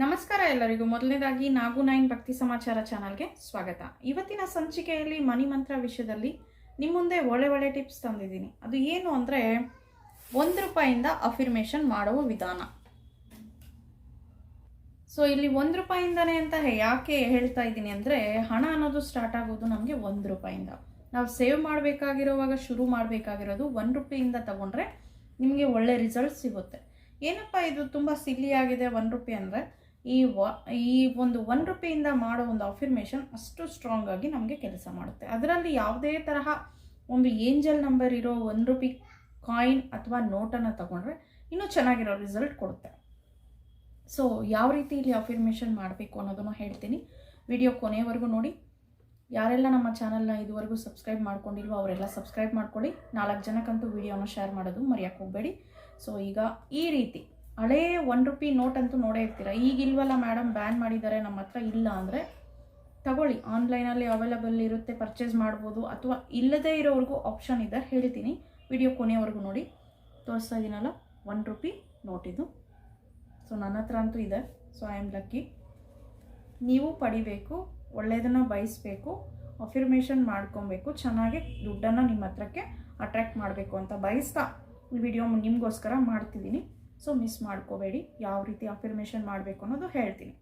ನಮಸ್ಕಾರ ಎಲ್ಲರಿಗೂ. ಮೊದಲನೇದಾಗಿ ನಾಗು ನೈನ್ ಭಕ್ತಿ ಸಮಾಚಾರ ಚಾನಲ್ಗೆ ಸ್ವಾಗತ. ಇವತ್ತಿನ ಸಂಚಿಕೆಯಲ್ಲಿ ಮನಿ ಮಂತ್ರ ವಿಷಯದಲ್ಲಿ ನಿಮ್ಮ ಮುಂದೆ ಒಳ್ಳೆ ಒಳ್ಳೆ ಟಿಪ್ಸ್ ತಂದಿದ್ದೀನಿ. ಅದು ಏನು ಅಂದರೆ ಒಂದು ರೂಪಾಯಿಂದ ಅಫಿರ್ಮೇಷನ್ ಮಾಡುವ ವಿಧಾನ. ಸೊ ಇಲ್ಲಿ ಒಂದು ರೂಪಾಯಿಂದನೇ ಅಂತ ಯಾಕೆ ಹೇಳ್ತಾ ಇದ್ದೀನಿ ಅಂದರೆ ಹಣ ಅನ್ನೋದು ಸ್ಟಾರ್ಟ್ ಆಗೋದು ನಮಗೆ ಒಂದು ರೂಪಾಯಿಂದ. ನಾವು ಸೇವ್ ಮಾಡಬೇಕಾಗಿರೋವಾಗ ಶುರು ಮಾಡಬೇಕಾಗಿರೋದು ಒಂದು ರೂಪಾಯಿಂದ ತಗೊಂಡ್ರೆ ನಿಮಗೆ ಒಳ್ಳೆ ರಿಸಲ್ಟ್ ಸಿಗುತ್ತೆ. ಏನಪ್ಪ ಇದು ತುಂಬ ಸಿಲ್ಲಿ ಆಗಿದೆ ಒನ್ ರೂಪಾಯಿ ಅಂದರೆ? ಈ ವ, ಈ ಒಂದು ಒನ್ ರುಪಿಯಿಂದ ಮಾಡೋ ಒಂದು ಅಫಿರ್ಮೇಷನ್ ಅಷ್ಟು ಸ್ಟ್ರಾಂಗ್ ಆಗಿ ನಮಗೆ ಕೆಲಸ ಮಾಡುತ್ತೆ. ಅದರಲ್ಲಿ ಯಾವುದೇ ತರಹ ಒಂದು ಏಂಜಲ್ ನಂಬರ್ ಇರೋ ಒನ್ ರುಪಿ ಕಾಯಿನ್ ಅಥವಾ ನೋಟನ್ನು ತಗೊಂಡ್ರೆ ಇನ್ನೂ ಚೆನ್ನಾಗಿರೋ ರಿಸಲ್ಟ್ ಕೊಡುತ್ತೆ. ಸೊ ಯಾವ ರೀತಿ ಇಲ್ಲಿ ಅಫಿರ್ಮೇಷನ್ ಮಾಡಬೇಕು ಅನ್ನೋದನ್ನು ಹೇಳ್ತೀನಿ. ವಿಡಿಯೋ ಕೊನೆಯವರೆಗೂ ನೋಡಿ. ಯಾರೆಲ್ಲ ನಮ್ಮ ಚಾನಲ್ನ ಇದುವರೆಗೂ ಸಬ್ಸ್ಕ್ರೈಬ್ ಮಾಡ್ಕೊಂಡಿಲ್ವೋ ಅವರೆಲ್ಲ ಸಬ್ಸ್ಕ್ರೈಬ್ ಮಾಡ್ಕೊಳ್ಳಿ. ನಾಲ್ಕು ಜನಕ್ಕಂತೂ ವಿಡಿಯೋನ ಶೇರ್ ಮಾಡೋದು ಮರೆಯೋಕ್ಕೆ ಹೋಗಬೇಡಿ. ಸೊ ಈಗ ಈ ರೀತಿ. ಹಳೇ ಒನ್ ರುಪಿ ನೋಟ್ ಅಂತೂ ನೋಡೇ ಇರ್ತೀರ? ಈಗ ಇಲ್ವಲ್ಲ ಮೇಡಮ್ ಬ್ಯಾನ್ ಮಾಡಿದ್ದಾರೆ ನಮ್ಮ ಹತ್ರ ಇಲ್ಲ ಅಂದರೆ ತಗೊಳ್ಳಿ. ಆನ್ಲೈನಲ್ಲಿ ಅವೈಲಬಲ್ ಇರುತ್ತೆ ಪರ್ಚೇಸ್ ಮಾಡ್ಬೋದು, ಅಥವಾ ಇಲ್ಲದೇ ಇರೋವ್ರಿಗೂ ಆಪ್ಷನ್ ಇದೆ. ಹೇಳ್ತೀನಿ. ವಿಡಿಯೋ ಕೊನೆಯವರೆಗೂ ನೋಡಿ. ತೋರಿಸ್ತಾ ಇದ್ದೀನಲ್ಲ ಒನ್ ರುಪಿ ನೋಟಿದು ಸೊ ನನ್ನ ಹತ್ರ ಅಂತೂ ಇದೆ. ಸೊ ಐ ಆಮ್ ಲಕ್ಕಿ ನೀವು ಪಡಿಬೇಕು ಒಳ್ಳೆಯದನ್ನು ಬಯಸಬೇಕು ಅಫಿರ್ಮೇಷನ್ ಮಾಡ್ಕೊಬೇಕು, ಚೆನ್ನಾಗಿ ದುಡ್ಡನ್ನು ನಿಮ್ಮ ಹತ್ರಕ್ಕೆ ಅಟ್ರ್ಯಾಕ್ಟ್ ಮಾಡಬೇಕು ಅಂತ ಬಯಸ್ತಾ ಈ ವಿಡಿಯೋ ನಿಮಗೋಸ್ಕರ ಮಾಡ್ತಿದ್ದೀನಿ. ಸೊ ಮಿಸ್ ಮಾಡ್ಕೋಬೇಡಿ. ಯಾವ ರೀತಿ ಅಫಿರ್ಮೇಷನ್ ಮಾಡಬೇಕು ಅನ್ನೋದು ಹೇಳ್ತೀನಿ.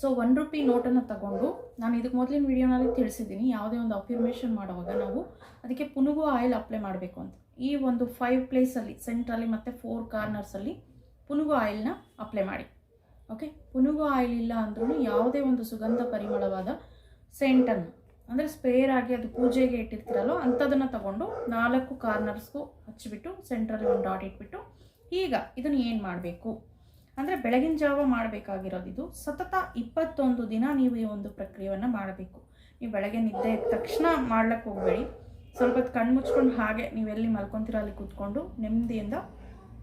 ಸೊ ಒನ್ ರುಪಿ ನೋಟನ್ನು ತಗೊಂಡು ನಾನು ಇದಕ್ಕೆ ಮೊದಲಿನ ವಿಡಿಯೋನಲ್ಲಿ ತಿಳಿಸಿದ್ದೀನಿ. ಯಾವುದೇ ಒಂದು ಅಫಿರ್ಮೇಷನ್ ಮಾಡುವಾಗ ನಾವು ಅದಕ್ಕೆ ಪುನಗು ಆಯಿಲ್ ಅಪ್ಲೈ ಮಾಡಬೇಕು ಅಂತ. ಈ ಒಂದು ಫೈವ್ ಪ್ಲೇಸಲ್ಲಿ ಸೆಂಟ್ರಲ್ಲಿ ಮತ್ತು ಫೋರ್ ಕಾರ್ನರ್ಸಲ್ಲಿ ಪುನುಗು ಆಯಿಲ್ನ ಅಪ್ಲೈ ಮಾಡಿ. ಓಕೆ ಪುನಗು ಆಯಿಲ್ ಇಲ್ಲ ಅಂದ್ರೂ ಯಾವುದೇ ಒಂದು ಸುಗಂಧ ಪರಿಮಳವಾದ ಸೆಂಟನ್ನು ಅಂದರೆ ಸ್ಪೇರ್ ಆಗಿ ಅದು ಪೂಜೆಗೆ ಇಟ್ಟಿರ್ತೀರಲ್ಲೋ ಅಂಥದನ್ನು ತಗೊಂಡು ನಾಲ್ಕು ಕಾರ್ನರ್ಸ್ಗೂ ಹಚ್ಚಿಬಿಟ್ಟು ಸೆಂಟ್ರಲ್ಲಿ ಒಂದು ಡಾಟ್ ಇಟ್ಬಿಟ್ಟು ಈಗ ಇದನ್ನು ಏನು ಮಾಡಬೇಕು? ಅಂದರೆ ಬೆಳಗಿನ ಜಾವ ಮಾಡಬೇಕಾಗಿರೋದು ಇದು. ಸತತ ಇಪ್ಪತ್ತೊಂದು ದಿನ ನೀವು ಈ ಒಂದು ಪ್ರಕ್ರಿಯೆಯನ್ನು ಮಾಡಬೇಕು. ನೀವು ಬೆಳಗ್ಗೆ ನಿದ್ದೆ ತಕ್ಷಣ ಮಾಡ್ಲಿಕ್ಕೆ ಹೋಗಬೇಡಿ. ಸ್ವಲ್ಪ ಕಣ್ಣು ಮುಚ್ಕೊಂಡು ಹಾಗೆ ನೀವೆಲ್ಲಿ ಮಲ್ಕೊತೀರ ಅಲ್ಲಿ ಕೂತ್ಕೊಂಡು ನೆಮ್ಮದಿಯಿಂದ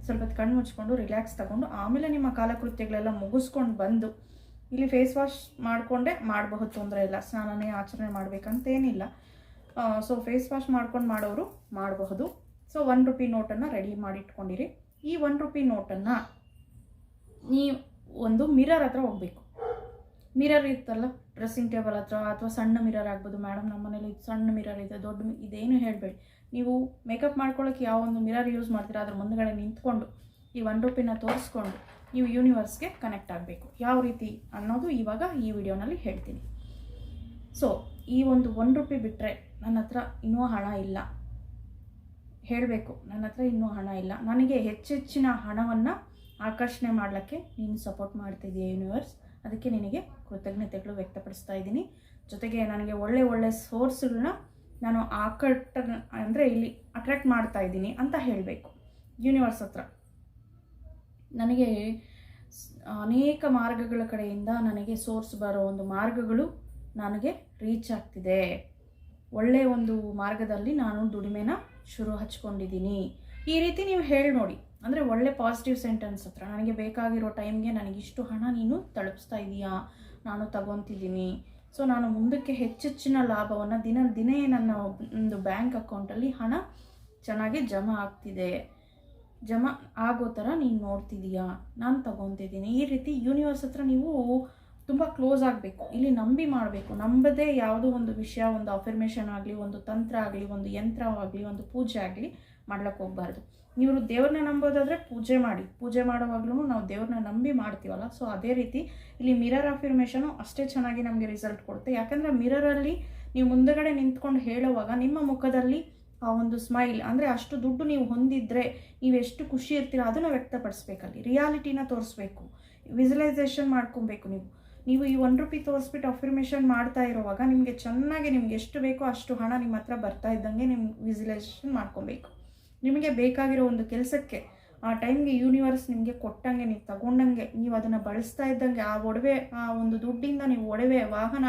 ಸ್ವಲ್ಪ ಕಣ್ಣು ಮುಚ್ಕೊಂಡು ರಿಲ್ಯಾಕ್ಸ್ ತಗೊಂಡು ಆಮೇಲೆ ನಿಮ್ಮ ಕಾಲಕೃತ್ಯಗಳೆಲ್ಲ ಮುಗಿಸ್ಕೊಂಡು ಬಂದು ಇಲ್ಲಿ ಫೇಸ್ ವಾಶ್ ಮಾಡಿಕೊಂಡೇ ಮಾಡಬಹುದು ತೊಂದರೆ ಇಲ್ಲ. ಸ್ನಾನನೇ ಆಚರಣೆ ಮಾಡಬೇಕಂತೇನಿಲ್ಲ. ಸೊ ಫೇಸ್ ವಾಶ್ ಮಾಡ್ಕೊಂಡು ಮಾಡೋರು ಮಾಡಬಹುದು. ಸೊ ಒನ್ ರುಪಿ ನೋಟನ್ನು ರೆಡಿ ಮಾಡಿ ಇಟ್ಕೊಂಡಿರಿ ಈ ಒನ್ ರುಪಿ ನೋಟನ್ನು ನೀವು ಒಂದು ಮಿರರ್ ಹತ್ರ ಹೋಗಬೇಕು. ಮಿರರ್ ಇತ್ತಲ್ಲ ಡ್ರೆಸ್ಸಿಂಗ್ ಟೇಬಲ್ ಹತ್ರ ಅಥವಾ ಸಣ್ಣ ಮಿರರ್ ಆಗ್ಬೋದು. ಮೇಡಮ್ ನಮ್ಮ ಮನೇಲಿ ಸಣ್ಣ ಮಿರರ್ ಇದೆ, ದೊಡ್ಡ ಇದೇನು ಹೇಳಬೇಡಿ. ನೀವು ಮೇಕಪ್ ಮಾಡ್ಕೊಳ್ಳೋಕೆ ಯಾವ ಒಂದು ಮಿರರ್ ಯೂಸ್ ಮಾಡ್ತೀರಾ, ಅದ್ರ ಮುಂದ್ಗಡೆ ನಿಂತ್ಕೊಂಡು ಈ ಒನ್ ರುಪಿನ ತೋರಿಸ್ಕೊಂಡು ನೀವು ಯೂನಿವರ್ಸ್ಗೆ ಕನೆಕ್ಟ್ ಆಗಬೇಕು. ಯಾವ ರೀತಿ ಅನ್ನೋದು ಇವಾಗ ಈ ವಿಡಿಯೋನಲ್ಲಿ ಹೇಳ್ತೀನಿ. ಸೊ ಈ ಒಂದು ಒನ್ ರುಪಿ ಬಿಟ್ಟರೆ ನನ್ನ ಹತ್ರ ಇನ್ನೂ ಹಣ ಇಲ್ಲ. ಹೇಳಬೇಕು. ನನ್ನ ಹತ್ರ ಇನ್ನೂ ಹಣ ಇಲ್ಲ. ನನಗೆ ಹೆಚ್ಚೆಚ್ಚಿನ ಹಣವನ್ನು ಆಕರ್ಷಣೆ ಮಾಡಲಿಕ್ಕೆ ನೀನು ಸಪೋರ್ಟ್ ಮಾಡ್ತಿದ್ದೀಯ ಯೂನಿವರ್ಸ್ ಅದಕ್ಕೆ ನಿನಗೆ ಕೃತಜ್ಞತೆಗಳು ವ್ಯಕ್ತಪಡಿಸ್ತಾ ಇದ್ದೀನಿ. ಜೊತೆಗೆ ನನಗೆ ಒಳ್ಳೆ ಒಳ್ಳೆ ಸೋರ್ಸ್ಗಳನ್ನ ನಾನು ಆಕರ್ಟ ಅಂದರೆ ಇಲ್ಲಿ ಅಟ್ರ್ಯಾಕ್ಟ್ ಮಾಡ್ತಾ ಇದ್ದೀನಿ ಅಂತ ಹೇಳಬೇಕು. ಯೂನಿವರ್ಸ್ ಹತ್ರ. ನನಗೆ ಅನೇಕ ಮಾರ್ಗಗಳ ಕಡೆಯಿಂದ ನನಗೆ ಸೋರ್ಸ್ ಬರೋ ಒಂದು ಮಾರ್ಗಗಳು ನನಗೆ ರೀಚ್ ಆಗ್ತಿದೆ. ಒಳ್ಳೆಯ ಒಂದು ಮಾರ್ಗದಲ್ಲಿ ನಾನು ದುಡಿಮೆನ ಶುರು ಹಚ್ಕೊಂಡಿದ್ದೀನಿ. ಈ ರೀತಿ ನೀವು ಹೇಳಿ ನೋಡಿ. ಅಂದರೆ ಒಳ್ಳೆ ಪಾಸಿಟಿವ್ ಸೆಂಟೆನ್ಸ್ ಹತ್ರ. ನನಗೆ ಬೇಕಾಗಿರೋ ಟೈಮ್ಗೆ ನನಗಿಷ್ಟು ಹಣ ನೀನು ತಲುಪಿಸ್ತಾ ಇದೀಯಾ? ನಾನು ತಗೊತಿದ್ದೀನಿ. ಸೊ ನಾನು ಮುಂದಕ್ಕೆ ಹೆಚ್ಚೆಚ್ಚಿನ ಲಾಭವನ್ನು ದಿನ ದಿನೇ ನನ್ನ ಒಂದು ಬ್ಯಾಂಕ್ ಅಕೌಂಟಲ್ಲಿ ಹಣ ಚೆನ್ನಾಗಿ ಜಮಾ ಆಗ್ತಿದೆ. ಜಮಾ ಆಗೋ ಥರ ನೀನು ನೋಡ್ತಿದೀಯಾ? ನಾನು ತಗೊತಿದ್ದೀನಿ ಈ ರೀತಿ ಯೂನಿವರ್ಸ್ ಹತ್ರ ನೀವು ತುಂಬ ಕ್ಲೋಸ್ ಆಗಬೇಕು. ಇಲ್ಲಿ ನಂಬಿ ಮಾಡಬೇಕು. ನಂಬದೇ ಯಾವುದೋ ಒಂದು ವಿಷಯ, ಒಂದು ಅಫರ್ಮೇಷನ್ ಆಗಲಿ, ಒಂದು ತಂತ್ರ ಆಗಲಿ, ಒಂದು ಯಂತ್ರವಾಗಲಿ ಒಂದು ಪೂಜೆ ಆಗಲಿ ಮಾಡ್ಲಿಕ್ಕೆ ಹೋಗ್ಬಾರ್ದು. ನೀವು ದೇವ್ರನ್ನ ನಂಬೋದಾದರೆ ಪೂಜೆ ಮಾಡಿ. ಪೂಜೆ ಮಾಡುವಾಗಲೂ ನಾವು ದೇವ್ರನ್ನ ನಂಬಿ ಮಾಡ್ತೀವಲ್ಲ. ಸೊ ಅದೇ ರೀತಿ ಇಲ್ಲಿ ಮಿರರ್ ಅಫಿರ್ಮೇಷನು ಅಷ್ಟೇ ಚೆನ್ನಾಗಿ ನಮಗೆ ರಿಸಲ್ಟ್ ಕೊಡುತ್ತೆ. ಯಾಕಂದರೆ ಮಿರರಲ್ಲಿ ನೀವು ಮುಂದಗಡೆ ನಿಂತ್ಕೊಂಡು ಹೇಳುವಾಗ ನಿಮ್ಮ ಮುಖದಲ್ಲಿ ಆ ಒಂದು ಸ್ಮೈಲ್ ಅಂದರೆ ಅಷ್ಟು ದುಡ್ಡು ನೀವು ಹೊಂದಿದ್ರೆ ನೀವು ಎಷ್ಟು ಖುಷಿ ಇರ್ತೀರ, ಅದನ್ನು ವ್ಯಕ್ತಪಡಿಸ್ಬೇಕಲ್ಲಿ ರಿಯಾಲಿಟಿನ ತೋರಿಸ್ಬೇಕು. ವಿಜುಲೈಸೇಷನ್ ಮಾಡ್ಕೊಬೇಕು ನೀವು. ನೀವು ಈ ಒನ್ ರುಪಿ ತೋರಿಸ್ಬಿಟ್ಟು ಅಫಿರ್ಮೇಷನ್ ಮಾಡ್ತಾ ಇರುವಾಗ ನಿಮಗೆ ಚೆನ್ನಾಗಿ ನಿಮ್ಗೆ ಎಷ್ಟು ಬೇಕೋ ಅಷ್ಟು ಹಣ ನಿಮ್ಮ ಹತ್ರ ಬರ್ತಾ ಇದ್ದಂಗೆ ನಿಮ್ಮ ವಿಜುವಲೈಸೇಷನ್ ಮಾಡ್ಕೊಬೇಕು. ನಿಮಗೆ ಬೇಕಾಗಿರೋ ಒಂದು ಕೆಲಸಕ್ಕೆ ಆ ಟೈಮ್ಗೆ ಯೂನಿವರ್ಸ್ ನಿಮಗೆ ಕೊಟ್ಟಂಗೆ ನೀವು ತಗೊಂಡಂಗೆ ನೀವು ಅದನ್ನು ಬಳಸ್ತಾ ಇದ್ದಂಗೆ ಆ ಒಡವೆ, ಆ ಒಂದು ದುಡ್ಡಿಂದ ನೀವು ಒಡವೆ, ವಾಹನ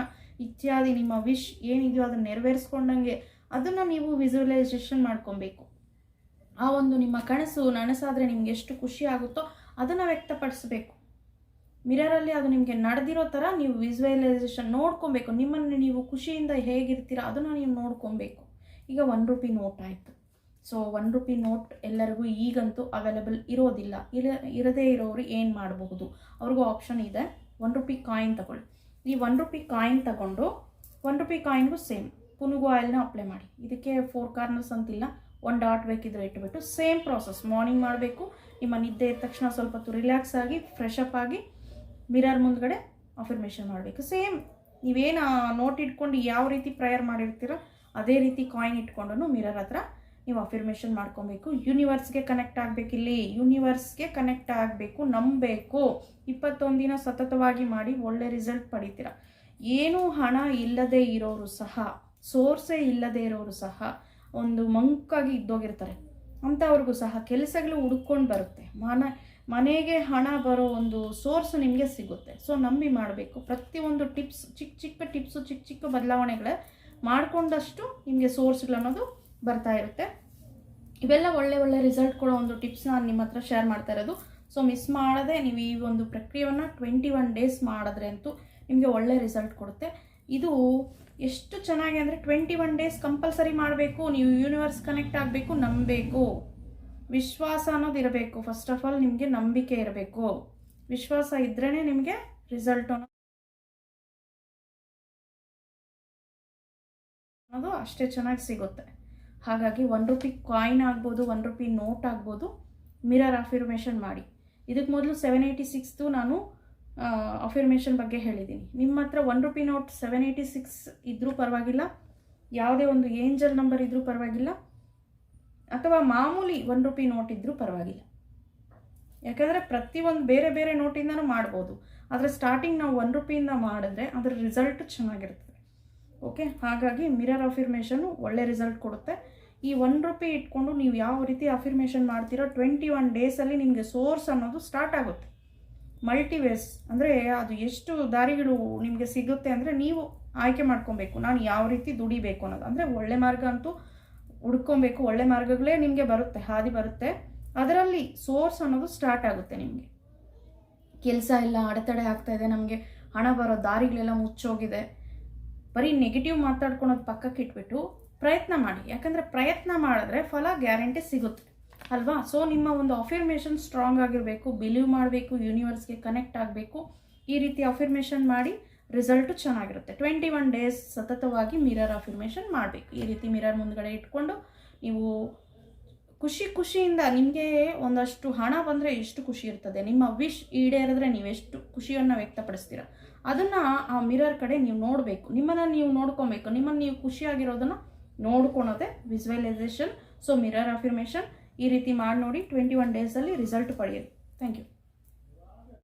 ಇತ್ಯಾದಿ ನಿಮ್ಮ ವಿಶ್ ಏನಿದೆಯೋ ಅದನ್ನು ನೆರವೇರಿಸ್ಕೊಂಡಂಗೆ ಅದನ್ನು ನೀವು ವಿಜುವಲೈಸೇಷನ್ ಮಾಡ್ಕೊಬೇಕು. ಆ ಒಂದು ನಿಮ್ಮ ಕನಸು ನನಸಾದರೆ ನಿಮ್ಗೆ ಎಷ್ಟು ಖುಷಿ ಆಗುತ್ತೋ ಅದನ್ನು ವ್ಯಕ್ತಪಡಿಸ್ಬೇಕು. ಮಿರರಲ್ಲಿ ಅದು ನಿಮಗೆ ನಡೆದಿರೋ ಥರ ನೀವು ವಿಜುವಲೈಸೇಷನ್ ನೋಡ್ಕೊಬೇಕು. ನಿಮ್ಮನ್ನು ನೀವು ಖುಷಿಯಿಂದ ಹೇಗಿರ್ತೀರ ಅದನ್ನು ನೀವು ನೋಡ್ಕೊಬೇಕು. ಈಗ ಒನ್ ರುಪಿ ನೋಟ್ ಆಯಿತು. ಸೊ ಒನ್ ರುಪಿ ನೋಟ್ ಎಲ್ಲರಿಗೂ ಈಗಂತೂ ಅವೈಲಬಲ್ ಇರೋದಿಲ್ಲ. ಇರ, ಇರದೇ ಇರೋರು ಏನು ಮಾಡಬಹುದು? ಅವ್ರಿಗೂ ಆಪ್ಷನ್ ಇದೆ. ಒನ್ ರುಪಿ ಕಾಯಿನ್ ತಗೊಳ್ಳಿ. ಈ ಒನ್ ರುಪಿ ಕಾಯಿನ್ ತಗೊಂಡು ಒನ್ ರುಪಿ ಕಾಯಿನ್ಗೂ ಸೇಮ್ ಪುನುಗು ಆಯಿಲ್ನ ಅಪ್ಲೈ ಮಾಡಿ. ಇದಕ್ಕೆ ಫೋರ್ ಕಾರ್ನರ್ಸ್ ಅಂತಿಲ್ಲ. ಒಂದು ಡಾಟ್ ಬೇಕಿದ್ರೆ ಇಟ್ಬಿಟ್ಟು ಸೇಮ್ ಪ್ರಾಸೆಸ್ ಮಾರ್ನಿಂಗ್ ಮಾಡಬೇಕು. ನಿಮ್ಮ ನಿದ್ದೆ ಎದ್ದ ತಕ್ಷಣ ಸ್ವಲ್ಪ ಹೊತ್ತು ರಿಲ್ಯಾಕ್ಸ್ ಆಗಿ ಫ್ರೆಶ್ ಆಗಿ ಮಿರರ್ ಮುಂದ್ಗಡೆ ಅಫರ್ಮೇಷನ್ ಮಾಡಬೇಕು. ಸೇಮ್ ನೀವೇನು ನೋಟ್ ಇಟ್ಕೊಂಡು ಯಾವ ರೀತಿ ಪ್ರೇಯರ್ ಮಾಡಿರ್ತೀರೋ ಅದೇ ರೀತಿ ಕಾಯಿನ್ ಇಟ್ಕೊಂಡು ಮಿರರ್ ಹತ್ರ ನೀವು ಅಫರ್ಮೇಷನ್ ಮಾಡ್ಕೊಬೇಕು. ಯೂನಿವರ್ಸ್ಗೆ ಕನೆಕ್ಟ್ ಆಗಬೇಕು ಇಲ್ಲಿ. ಯೂನಿವರ್ಸ್ಗೆ ಕನೆಕ್ಟ್ ಆಗಬೇಕು, ನಂಬಬೇಕು. ಇಪ್ಪತ್ತೊಂದು ದಿನ ಸತತವಾಗಿ ಮಾಡಿ ಒಳ್ಳೆ ರಿಸಲ್ಟ್ ಪಡಿತೀರ. ಏನೂ ಹಣ ಇಲ್ಲದೆ ಇರೋರು ಸಹ ಸೋರ್ಸೇ ಇಲ್ಲದೆ ಇರೋರು ಸಹ ಒಂದು ಮಂಕಾಗಿ ಇದ್ದೋಗಿರ್ತಾರೆ. ಅಂಥವ್ರಿಗೂ ಸಹ ಕೆಲಸಗಳು ಹುಡ್ಕೊಂಡು ಬರುತ್ತೆ. ಮನ ಮನೆಗೆ ಹಣ ಬರೋ ಒಂದು ಸೋರ್ಸ್ ನಿಮಗೆ ಸಿಗುತ್ತೆ. ಸೊ ನಂಬಿ ಮಾಡಬೇಕು. ಪ್ರತಿಯೊಂದು ಟಿಪ್ಸ್ ಚಿಕ್ಕ ಚಿಕ್ಕ ಟಿಪ್ಸು, ಚಿಕ್ಕ ಚಿಕ್ಕ ಬದಲಾವಣೆಗಳೇ ಮಾಡಿಕೊಂಡಷ್ಟು ನಿಮಗೆ ಸೋರ್ಸ್ಗಳು ಅನ್ನೋದು ಬರ್ತಾ ಇರುತ್ತೆ. ಇವೆಲ್ಲ ಒಳ್ಳೆ ಒಳ್ಳೆ ರಿಸಲ್ಟ್ ಕೊಡೋ ಒಂದು ಟಿಪ್ಸ್ ನಾನು ನಿಮ್ಮ ಹತ್ರ ಶೇರ್ ಮಾಡ್ತಾ ಇರೋದು. ಸೊ ಮಿಸ್ ಮಾಡದೆ ನೀವು ಈ ಒಂದು ಪ್ರಕ್ರಿಯೆಯನ್ನು ಟ್ವೆಂಟಿ ಒನ್ ಡೇಸ್ ಮಾಡಿದ್ರೆ ಅಂತೂ ನಿಮಗೆ ಒಳ್ಳೆ ರಿಸಲ್ಟ್ ಕೊಡುತ್ತೆ. ಇದು ಎಷ್ಟು ಚೆನ್ನಾಗಿ ಅಂದರೆ ಟ್ವೆಂಟಿ ಒನ್ ಡೇಸ್ ಕಂಪಲ್ಸರಿ ಮಾಡಬೇಕು. ನೀವು ಯೂನಿವರ್ಸ್ ಕನೆಕ್ಟ್ ಆಗಬೇಕು, ನಂಬಬೇಕು. ವಿಶ್ವಾಸ ಅನ್ನೋದು ಇರಬೇಕು ಫಸ್ಟ್ ಆಫ್ ಆಲ್ ನಿಮಗೆ ನಂಬಿಕೆ ಇರಬೇಕು. ವಿಶ್ವಾಸ ಇದ್ರೇ ನಿಮಗೆ ರಿಸಲ್ಟ್ ಅನ್ನೋದು ಅಷ್ಟೇ ಚೆನ್ನಾಗಿ ಸಿಗುತ್ತೆ. ಹಾಗಾಗಿ ಒನ್ ರುಪಿ ಕಾಯಿನ್ ಆಗ್ಬೋದು ಒನ್ ರುಪಿ ನೋಟ್ ಆಗ್ಬೋದು ಮಿರರ್ ಅಫಿರ್ಮೇಷನ್ ಮಾಡಿ. ಇದಕ್ಕೆ ಮೊದಲು ಸೆವೆನ್ ಏಯ್ಟಿ ಸಿಕ್ಸ್ದು ನಾನು ಅಫಿರ್ಮೇಷನ್ ಬಗ್ಗೆ ಹೇಳಿದ್ದೀನಿ ನಿಮ್ಮ ಹತ್ರ one rupee note seven eighty six ಇದ್ದರೂ ಪರವಾಗಿಲ್ಲ. ಯಾವುದೇ ಒಂದು ಏಂಜಲ್ ನಂಬರ್ ಇದ್ದರೂ ಪರವಾಗಿಲ್ಲ. ಅಥವಾ ಮಾಮೂಲಿ ಒನ್ ರುಪಿ ನೋಟ್ ಇದ್ದರೂ ಪರವಾಗಿಲ್ಲ. ಯಾಕಂದರೆ ಪ್ರತಿಯೊಂದು ಬೇರೆ ಬೇರೆ ನೋಟಿಂದನೂ ಮಾಡ್ಬೋದು. ಆದರೆ ಸ್ಟಾರ್ಟಿಂಗ್ ನಾವು ಒನ್ ರುಪಿಯಿಂದ ಮಾಡಿದ್ರೆ ಅದರ ರಿಸಲ್ಟ್ ಚೆನ್ನಾಗಿರ್ತದೆ. ಓಕೆ ಹಾಗಾಗಿ ಮಿರರ್ ಅಫಿರ್ಮೇಷನು ಒಳ್ಳೆ ರಿಸಲ್ಟ್ ಕೊಡುತ್ತೆ. ಈ ಒನ್ ರುಪಿ ಇಟ್ಕೊಂಡು ನೀವು ಯಾವ ರೀತಿ ಅಫಿರ್ಮೇಷನ್ ಮಾಡ್ತೀರೋ ಟ್ವೆಂಟಿ ಒನ್ ಡೇಸಲ್ಲಿ ನಿಮಗೆ ಸೋರ್ಸ್ ಅನ್ನೋದು ಸ್ಟಾರ್ಟ್ ಆಗುತ್ತೆ. ಮಲ್ಟಿವೇಸ್ ಅಂದರೆ ಅದು ಎಷ್ಟು ದಾರಿಗಳು ನಿಮಗೆ ಸಿಗುತ್ತೆ ಅಂದರೆ ನೀವು ಆಯ್ಕೆ ಮಾಡ್ಕೊಬೇಕು. ನಾನು ಯಾವ ರೀತಿ ದುಡಿಬೇಕು ಅನ್ನೋದು. ಅಂದರೆ ಒಳ್ಳೆ ಮಾರ್ಗ ಅಂತೂ ಹುಡ್ಕೊಬೇಕು, ಒಳ್ಳೆ ಮಾರ್ಗಗಳೇ ನಿಮಗೆ ಬರುತ್ತೆ, ಹಾದಿ ಬರುತ್ತೆ. ಅದರಲ್ಲಿ ಸೋರ್ಸ್ ಅನ್ನೋದು ಸ್ಟಾರ್ಟ್ ಆಗುತ್ತೆ ನಿಮಗೆ. ಕೆಲಸ ಎಲ್ಲ ಅಡೆತಡೆ ಆಗ್ತಾ ಇದೆ, ನಮಗೆ ಹಣ ಬರೋ ದಾರಿಗಳೆಲ್ಲ ಮುಚ್ಚೋಗಿದೆ. ಬರೀ ನೆಗೆಟಿವ್ ಮಾತಾಡ್ಕೊಳೋದು ಪಕ್ಕಕ್ಕೆ ಇಟ್ಬಿಟ್ಟು ಪ್ರಯತ್ನ ಮಾಡಿ. ಯಾಕಂದರೆ ಪ್ರಯತ್ನ ಮಾಡಿದ್ರೆ ಫಲ ಗ್ಯಾರಂಟಿ ಸಿಗುತ್ತೆ. ಅಲ್ವಾ? ಸೊ ನಿಮ್ಮ ಒಂದು ಅಫಿರ್ಮೇಷನ್ ಸ್ಟ್ರಾಂಗ್ ಆಗಿರಬೇಕು ಬಿಲೀವ್ ಮಾಡಬೇಕು ಯೂನಿವರ್ಸ್ಗೆ ಕನೆಕ್ಟ್ ಆಗಬೇಕು, ಈ ರೀತಿ ಅಫಿರ್ಮೇಷನ್ ಮಾಡಿ ರಿಸಲ್ಟು ಚೆನ್ನಾಗಿರುತ್ತೆ. ಟ್ವೆಂಟಿ ಒನ್ ಡೇಸ್ ಸತತವಾಗಿ ಮಿರರ್ ಅಫಿರ್ಮೇಷನ್ ಮಾಡಬೇಕು. ಈ ರೀತಿ ಮಿರರ್ ಮುಂದ್ಗಡೆ ಇಟ್ಕೊಂಡು ನೀವು ಖುಷಿ ಖುಷಿಯಿಂದ ನಿಮಗೆ ಒಂದಷ್ಟು ಹಣ ಬಂದರೆ ಎಷ್ಟು ಖುಷಿ ಇರ್ತದೆ? ನಿಮ್ಮ ವಿಶ್ ಈಡೇರಿದ್ರೆ ಎಷ್ಟು ಖುಷಿಯನ್ನು ವ್ಯಕ್ತಪಡಿಸ್ತೀರ? ಅದನ್ನು ಆ ಮಿರರ್ ಕಡೆ ನೀವು ನೋಡಬೇಕು. ನಿಮ್ಮನ್ನು ನೀವು ನೋಡ್ಕೊಬೇಕು. ನಿಮ್ಮನ್ನು ನೀವು ಖುಷಿಯಾಗಿರೋದನ್ನು ನೋಡ್ಕೊಳೋದೆ ವಿಜುವಲೈಸೇಷನ್. ಸೊ ಮಿರರ್ ಅಫಿರ್ಮೇಷನ್ ಈ ರೀತಿ ಮಾಡಿ ನೋಡಿ. ಟ್ವೆಂಟಿ ಒನ್ ಡೇಸಲ್ಲಿ ರಿಸಲ್ಟ್ ಪಡೆಯಿರಿ ಥ್ಯಾಂಕ್ ಯು.